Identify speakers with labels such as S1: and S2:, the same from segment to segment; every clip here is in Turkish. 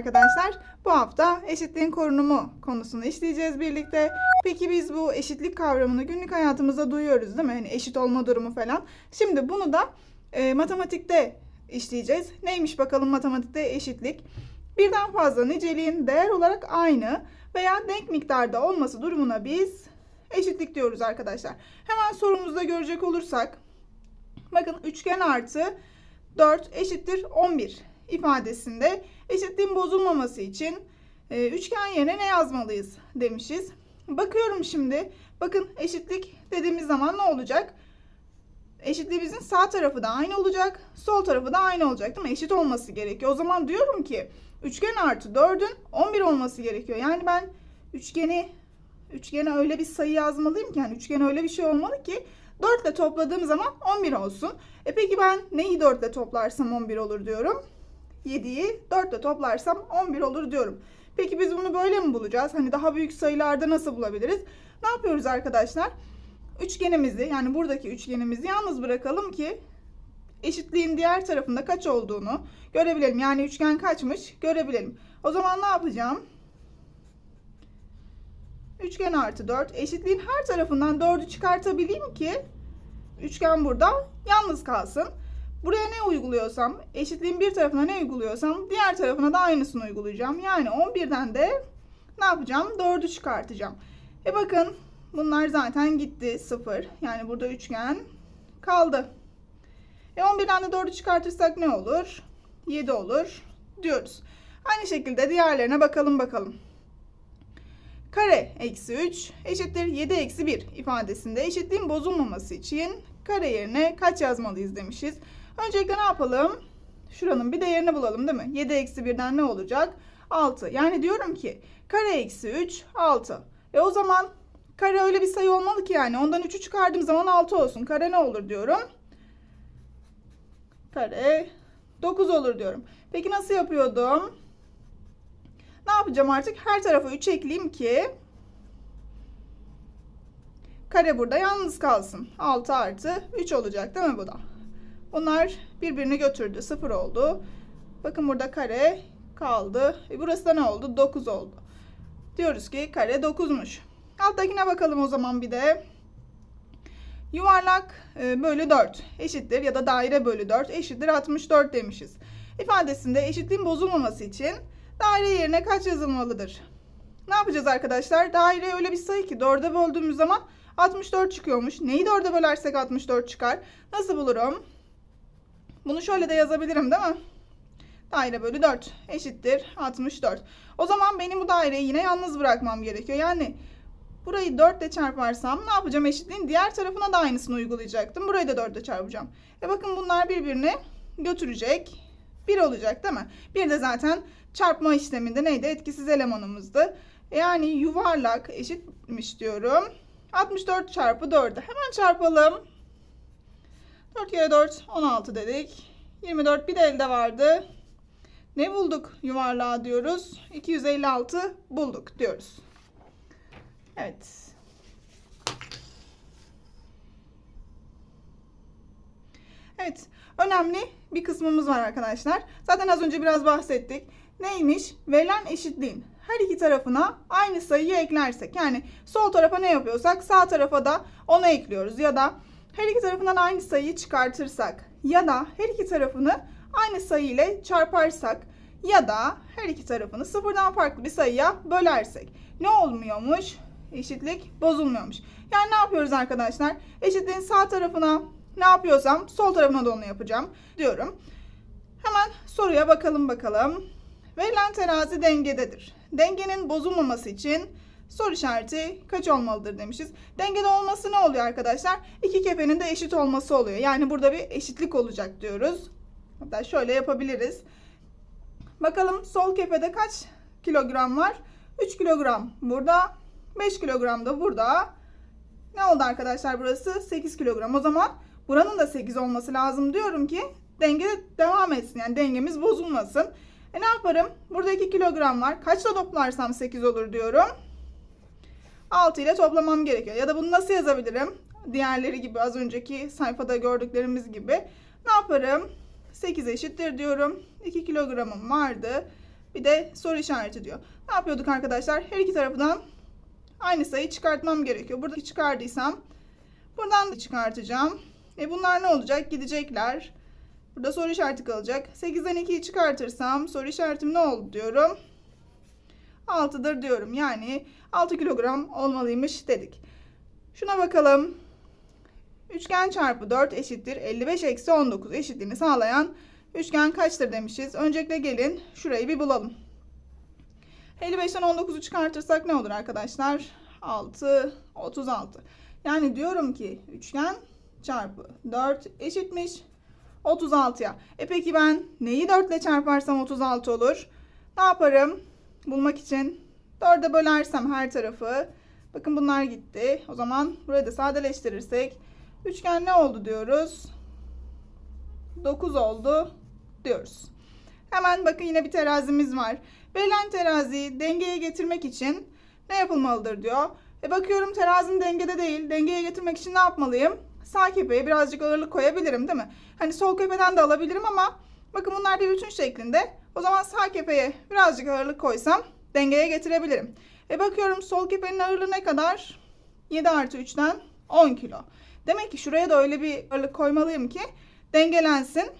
S1: arkadaşlar. Bu hafta eşitliğin korunumu konusunu işleyeceğiz birlikte. Peki biz bu eşitlik kavramını günlük hayatımızda duyuyoruz değil mi? Hani eşit olma durumu falan. Şimdi bunu da e, matematikte işleyeceğiz. Neymiş bakalım matematikte eşitlik? Birden fazla niceliğin değer olarak aynı veya denk miktarda olması durumuna biz eşitlik diyoruz arkadaşlar. Hemen sorumuzda görecek olursak bakın üçgen artı 4 eşittir 11 ifadesinde eşitliğin bozulmaması için e, üçgen yerine ne yazmalıyız demişiz. Bakıyorum şimdi. Bakın eşitlik dediğimiz zaman ne olacak? Eşitliğimizin sağ tarafı da aynı olacak. Sol tarafı da aynı olacak değil mi? Eşit olması gerekiyor. O zaman diyorum ki üçgen artı 4'ün 11 olması gerekiyor. Yani ben üçgeni üçgene öyle bir sayı yazmalıyım ki yani üçgen öyle bir şey olmalı ki 4 ile topladığım zaman 11 olsun. E peki ben neyi 4 ile toplarsam 11 olur diyorum. 7'yi 4 ile toplarsam 11 olur diyorum. Peki biz bunu böyle mi bulacağız? Hani daha büyük sayılarda nasıl bulabiliriz? Ne yapıyoruz arkadaşlar? Üçgenimizi yani buradaki üçgenimizi yalnız bırakalım ki eşitliğin diğer tarafında kaç olduğunu görebilelim. Yani üçgen kaçmış görebilelim. O zaman ne yapacağım? Üçgen artı 4 eşitliğin her tarafından 4'ü çıkartabileyim ki üçgen burada yalnız kalsın. Buraya ne uyguluyorsam, eşitliğin bir tarafına ne uyguluyorsam diğer tarafına da aynısını uygulayacağım. Yani 11'den de ne yapacağım? 4'ü çıkartacağım. E bakın bunlar zaten gitti 0. Yani burada üçgen kaldı. E 11'den de 4'ü çıkartırsak ne olur? 7 olur diyoruz. Aynı şekilde diğerlerine bakalım bakalım. Kare eksi 3 eşittir 7 eksi 1 ifadesinde eşitliğin bozulmaması için kare yerine kaç yazmalıyız demişiz. Öncelikle ne yapalım? Şuranın bir değerini bulalım değil mi? 7 eksi 1'den ne olacak? 6. Yani diyorum ki kare eksi 3 6. E o zaman kare öyle bir sayı olmalı ki yani ondan 3'ü çıkardığım zaman 6 olsun. Kare ne olur diyorum? Kare 9 olur diyorum. Peki nasıl yapıyordum? Ne yapacağım artık? Her tarafa 3 ekleyeyim ki kare burada yalnız kalsın. 6 artı 3 olacak değil mi bu da? Bunlar birbirini götürdü. 0 oldu. Bakın burada kare kaldı. E burası da ne oldu? 9 oldu. Diyoruz ki kare 9'muş. Alttakine bakalım o zaman bir de. Yuvarlak e, bölü 4 eşittir ya da daire bölü 4 eşittir 64 demişiz. İfadesinde eşitliğin bozulmaması için daire yerine kaç yazılmalıdır? Ne yapacağız arkadaşlar? Daire öyle bir sayı ki 4'e böldüğümüz zaman 64 çıkıyormuş. Neyi 4'e bölersek 64 çıkar. Nasıl bulurum? Bunu şöyle de yazabilirim değil mi? Daire bölü 4 eşittir 64. O zaman benim bu daireyi yine yalnız bırakmam gerekiyor. Yani burayı 4 ile çarparsam ne yapacağım eşitliğin? Diğer tarafına da aynısını uygulayacaktım. Burayı da 4 ile çarpacağım. E bakın bunlar birbirini götürecek. 1 olacak değil mi? Bir de zaten çarpma işleminde neydi? Etkisiz elemanımızdı. Yani yuvarlak eşitmiş diyorum. 64 çarpı 4'e. Hemen çarpalım. 4 kere 4 16 dedik. 24 bir de elde vardı. Ne bulduk yuvarlağı diyoruz. 256 bulduk diyoruz. Evet. Evet. Önemli bir kısmımız var arkadaşlar. Zaten az önce biraz bahsettik. Neymiş? Verilen eşitliğin her iki tarafına aynı sayıyı eklersek. Yani sol tarafa ne yapıyorsak sağ tarafa da onu ekliyoruz. Ya da her iki tarafından aynı sayıyı çıkartırsak. Ya da her iki tarafını aynı sayı ile çarparsak. Ya da her iki tarafını sıfırdan farklı bir sayıya bölersek. Ne olmuyormuş? Eşitlik bozulmuyormuş. Yani ne yapıyoruz arkadaşlar? Eşitliğin sağ tarafına ne yapıyorsam sol tarafına da onu yapacağım diyorum. Hemen soruya bakalım bakalım. Verilen terazi dengededir. Dengenin bozulmaması için soru işareti kaç olmalıdır demişiz. Dengede olması ne oluyor arkadaşlar? İki kefenin de eşit olması oluyor. Yani burada bir eşitlik olacak diyoruz. Hatta şöyle yapabiliriz. Bakalım sol kefede kaç kilogram var? 3 kilogram burada. 5 kilogram da burada. Ne oldu arkadaşlar burası? 8 kilogram. O zaman buranın da 8 olması lazım diyorum ki denge devam etsin. Yani dengemiz bozulmasın. E ne yaparım? Burada 2 kilogram var. Kaçla toplarsam 8 olur diyorum. 6 ile toplamam gerekiyor. Ya da bunu nasıl yazabilirim? Diğerleri gibi az önceki sayfada gördüklerimiz gibi. Ne yaparım? 8 eşittir diyorum. 2 kilogramım vardı. Bir de soru işareti diyor. Ne yapıyorduk arkadaşlar? Her iki tarafından aynı sayı çıkartmam gerekiyor. Burada çıkardıysam buradan da çıkartacağım. E bunlar ne olacak? Gidecekler. Burada soru işareti kalacak. 8'den 2'yi çıkartırsam soru işaretim ne oldu diyorum. 6'dır diyorum. Yani 6 kilogram olmalıymış dedik. Şuna bakalım. Üçgen çarpı 4 eşittir 55 eksi 19 eşitliğini sağlayan üçgen kaçtır demişiz. Öncelikle gelin şurayı bir bulalım. 55'ten 19'u çıkartırsak ne olur arkadaşlar? 6, 36. Yani diyorum ki üçgen çarpı 4 eşitmiş 36'ya. E peki ben neyi 4 ile çarparsam 36 olur? Ne yaparım? Bulmak için 4'e bölersem her tarafı. Bakın bunlar gitti. O zaman burayı da sadeleştirirsek üçgen ne oldu diyoruz? 9 oldu diyoruz. Hemen bakın yine bir terazimiz var. Verilen teraziyi dengeye getirmek için ne yapılmalıdır diyor. E bakıyorum terazim dengede değil. Dengeye getirmek için ne yapmalıyım? Sağ kefeye birazcık ağırlık koyabilirim değil mi? Hani sol kefeden de alabilirim ama bakın bunlar bir bütün şeklinde. O zaman sağ kefeye birazcık ağırlık koysam dengeye getirebilirim. E bakıyorum sol kefenin ağırlığı ne kadar? 7 artı 3'ten 10 kilo. Demek ki şuraya da öyle bir ağırlık koymalıyım ki dengelensin.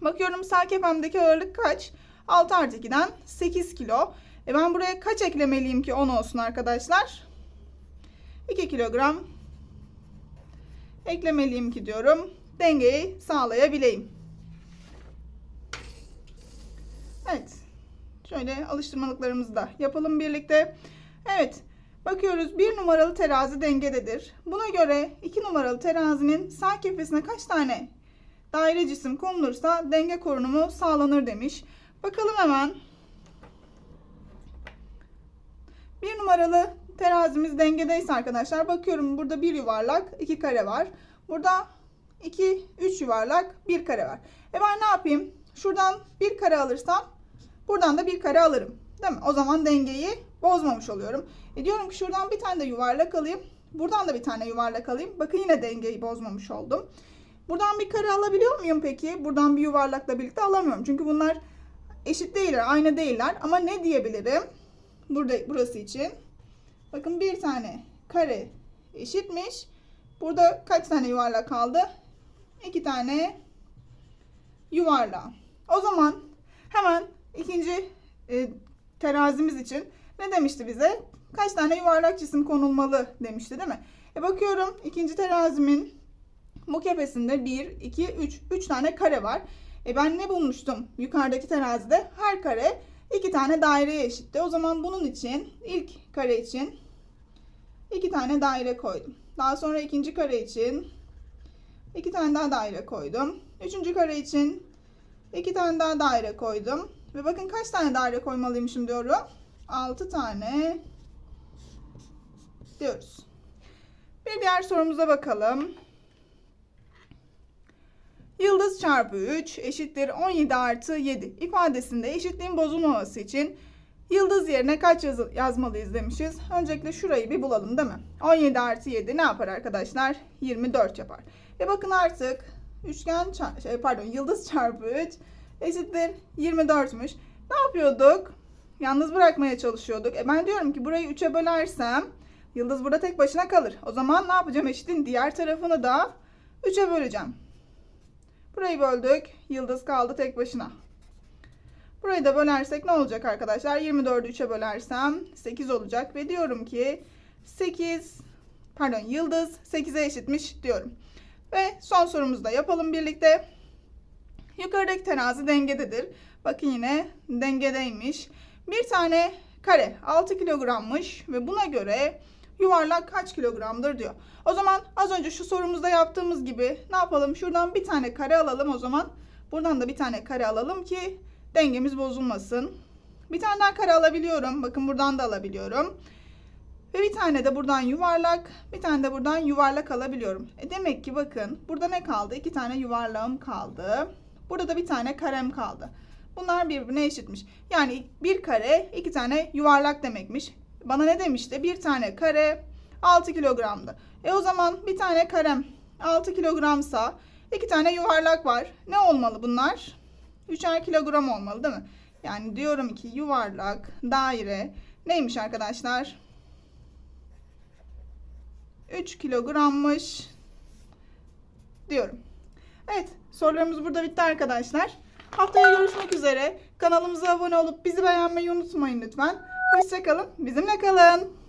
S1: Bakıyorum sağ kefemdeki ağırlık kaç? 6 artı 2'den 8 kilo. E ben buraya kaç eklemeliyim ki 10 olsun arkadaşlar? 2 kilogram eklemeliyim ki diyorum. Dengeyi sağlayabileyim. Evet. Şöyle alıştırmalıklarımızı da yapalım birlikte. Evet. Bakıyoruz bir numaralı terazi dengededir. Buna göre iki numaralı terazinin sağ kefesine kaç tane daire cisim konulursa denge korunumu sağlanır demiş. Bakalım hemen. Bir numaralı terazimiz dengedeyse arkadaşlar bakıyorum burada bir yuvarlak iki kare var. Burada iki üç yuvarlak bir kare var. E ben ne yapayım? Şuradan bir kare alırsam buradan da bir kare alırım. Değil mi? O zaman dengeyi bozmamış oluyorum. E diyorum ki şuradan bir tane de yuvarlak alayım. Buradan da bir tane yuvarlak alayım. Bakın yine dengeyi bozmamış oldum. Buradan bir kare alabiliyor muyum peki? Buradan bir yuvarlakla birlikte alamıyorum. Çünkü bunlar eşit değiller, aynı değiller. Ama ne diyebilirim? Burada burası için. Bakın bir tane kare eşitmiş. Burada kaç tane yuvarlak kaldı? İki tane yuvarlak. O zaman hemen ikinci e, terazimiz için ne demişti bize? Kaç tane yuvarlak cisim konulmalı demişti değil mi? E bakıyorum ikinci terazimin bu kefesinde 1, 2, 3, 3 tane kare var. E ben ne bulmuştum yukarıdaki terazide? Her kare 2 tane daireye eşitti. O zaman bunun için ilk kare için 2 tane daire koydum. Daha sonra ikinci kare için 2 tane daha daire koydum. Üçüncü kare için 2 tane daha daire koydum. Ve bakın kaç tane daire koymalıymışım diyorum. 6 tane diyoruz. Bir diğer sorumuza bakalım. Yıldız çarpı 3 eşittir 17 artı 7 ifadesinde eşitliğin bozulmaması için yıldız yerine kaç yaz yazmalıyız demişiz. Öncelikle şurayı bir bulalım değil mi? 17 artı 7 ne yapar arkadaşlar? 24 yapar. Ve bakın artık üçgen şey, pardon yıldız çarpı 3 eşittir 24'müş. Ne yapıyorduk? Yalnız bırakmaya çalışıyorduk. E ben diyorum ki burayı 3'e bölersem yıldız burada tek başına kalır. O zaman ne yapacağım? Eşitin diğer tarafını da 3'e böleceğim. Burayı böldük. Yıldız kaldı tek başına. Burayı da bölersek ne olacak arkadaşlar? 24'ü 3'e bölersem 8 olacak. Ve diyorum ki 8 pardon yıldız 8'e eşitmiş diyorum. Ve son sorumuzu da yapalım birlikte. Yukarıdaki terazi dengededir. Bakın yine dengedeymiş. Bir tane kare 6 kilogrammış ve buna göre yuvarlak kaç kilogramdır diyor. O zaman az önce şu sorumuzda yaptığımız gibi ne yapalım? Şuradan bir tane kare alalım o zaman. Buradan da bir tane kare alalım ki dengemiz bozulmasın. Bir tane daha kare alabiliyorum. Bakın buradan da alabiliyorum. Ve bir tane de buradan yuvarlak, bir tane de buradan yuvarlak alabiliyorum. E demek ki bakın burada ne kaldı? İki tane yuvarlağım kaldı. Burada da bir tane karem kaldı. Bunlar birbirine eşitmiş. Yani bir kare iki tane yuvarlak demekmiş. Bana ne demişti? Bir tane kare 6 kilogramdı. E o zaman bir tane karem 6 kilogramsa iki tane yuvarlak var. Ne olmalı bunlar? 3'er kilogram olmalı değil mi? Yani diyorum ki yuvarlak, daire neymiş arkadaşlar? 3 kilogrammış diyorum. Evet sorularımız burada bitti arkadaşlar. Haftaya görüşmek üzere. Kanalımıza abone olup bizi beğenmeyi unutmayın lütfen. Hoşçakalın. Bizimle kalın.